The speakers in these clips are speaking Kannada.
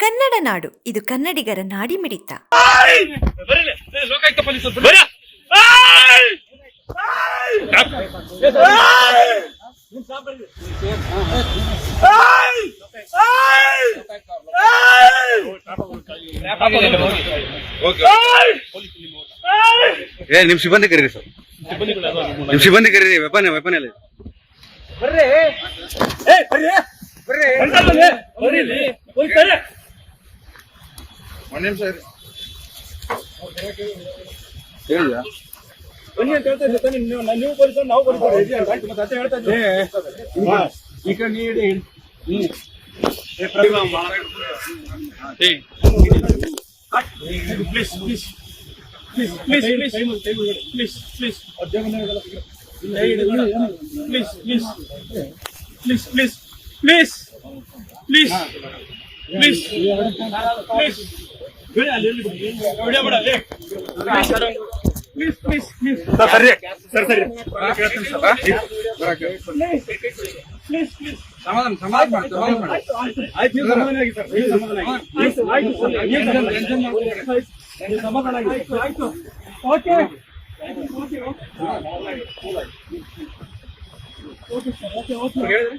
ಕನ್ನಡ ನಾಡು ಇದು ಕನ್ನಡಿಗರ ನಾಡಿ ಮಿಡಿತ ನಿಮ್ ಸಿಬ್ಬಂದಿ ಕರೀರಿ ಸರ್ ನಿಮ್ ಸಿಬ್ಬಂದಿ ಕರೀರಿ ವೆಪನ್ ವೆಪನ್ ಅಲ್ಲಿ ಬರ್ರಿ ಬರ್ರಿ ಬರ್ರಿ ಎಲ್ಲ ಇದೆ. ಹೇಳಿದ್ಯಾ ಬನ್ನಿ ಅಂತ ಹೇಳ್ತಾ ಇದ್ದೆ ತಾನೇ ನೀವು ನೀವು ಪೊಲೀಸ್ ನಾವು ಅಂತ ಮತ್ತೆ ಅದೇ ಹೇಳ್ತಾ ಇದ್ದೆ ಈಗ ನೀಡಿ please please please please please please please please please please please please please please please please please ಸರಿ ಸರಿ ಸರಿ ಪ್ಲೀಸ್ ಪ್ಲೀಸ್ ಸಮಾಧಾನ ಸಮಾಧಾನ ಮಾಡಿ ಸಮಾಧಾನ ಮಾಡಿ ಆಯ್ತು ನೀವು ಸಮಾಧಾನ ಆಗಿ ಸರ್ ನೀವು ಸಮಾಧಾನ ಆಗಿ ಆಯ್ತು ಆಯ್ತು ಸರ್ ನೀವು ಸಮಾಧಾನ ಟೆನ್ಷನ್ ಮಾಡ್ಕೊಳ್ಳಿ ನೀವು ಸಮಾಧಾನ ಆಗಿ ಆಯ್ತು ಆಯ್ತು okay okay okay sir okay okay ಹೇಳಿದ್ರಿ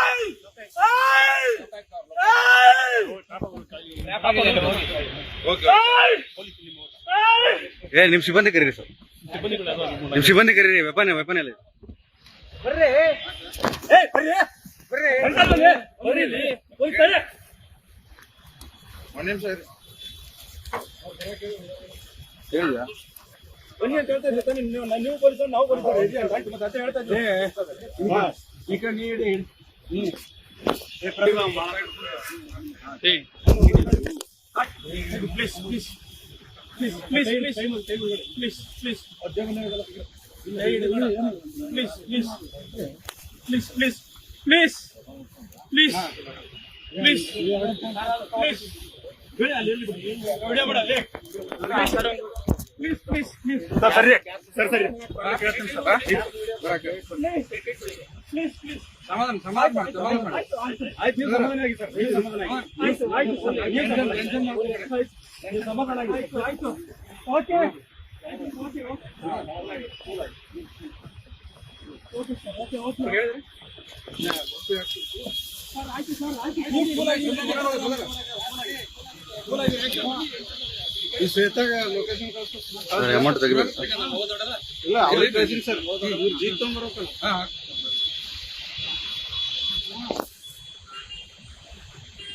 ಏ ನಿಮ್ ಸಿಬ್ಬಂದಿ ಕರೀರಿ ಸರ್ ನಿಮ್ ಸಿಬ್ಬಂದಿ ಕರೀರಿ ವೆಪನ್ ವೆಪನ್ ಅಲ್ಲಿ ಬರ್ರಿ ಒಂದ್ ನಿಮಿಷ ಹೇಳಿದ ಬನ್ನಿ ಅಂತ ಹೇಳ್ತಾ ಇದ್ದೀನಿ ನೀವು ನೀವು ಪೊಲೀಸರು ನಾವು ಪೊಲೀಸರು ಹೇಳ್ತಾ ಇದ್ದೀನಿ ಈ ಕಡೆ ನೀಡಿ please please please please please please please please please please please please please please ಬೇಡ ಅಲ್ಲಿ ವಿಡಿಯೋ ಬೇಡ ಅಲ್ಲಿ ಪ್ಲೀಸ್ ಪ್ಲೀಸ್ ಪ್ಲೀಸ್ ಸರಿ ಸರಿ ಸರಿ ಪ್ಲೀಸ್ ಪ್ಲೀಸ್ ಸಮಾಧಾನ ಸಮಾಧಾನ ಮಾಡಿ ಸಮಾಧಾನ ಮಾಡಿ. ಆಯ್ತು ನೀವು ಸಮಾಧಾನ ಆಗಿ ಸರ್ ನೀವು ಸಮಾಧಾನ ಆಗಿ. ಆಯ್ತು ಆಯ್ತು ಸರ್. ನೀವು ಸಮಾಧಾನ ಟೆನ್ಷನ್ ಮಾಡ್ಕೊಳ್ಳಿ ನೀವು ಸಮಾಧಾನ ಆಗಿ. ಆಯ್ತು ಆಯ್ತು okay okay okay sir. Okay okay ಹೇಳಿದ್ರಿ ಸರ್ ಆಯ್ತು. ಸರ್ ಈ ಶ್ವೇತಾಗ ಲೊಕೇಶನ್ ಸರ್ ಅಮೌಂಟ್ ತೆಗಿಬೇಕು. ಸರ್ ಇಲ್ಲ ಅವ್ರಿಗೆ ಸರ್ ಇವ್ರು ಜೀಪ್ ತಗೊಂಡ್ಬರ್ಬೇಕಲ್ಲ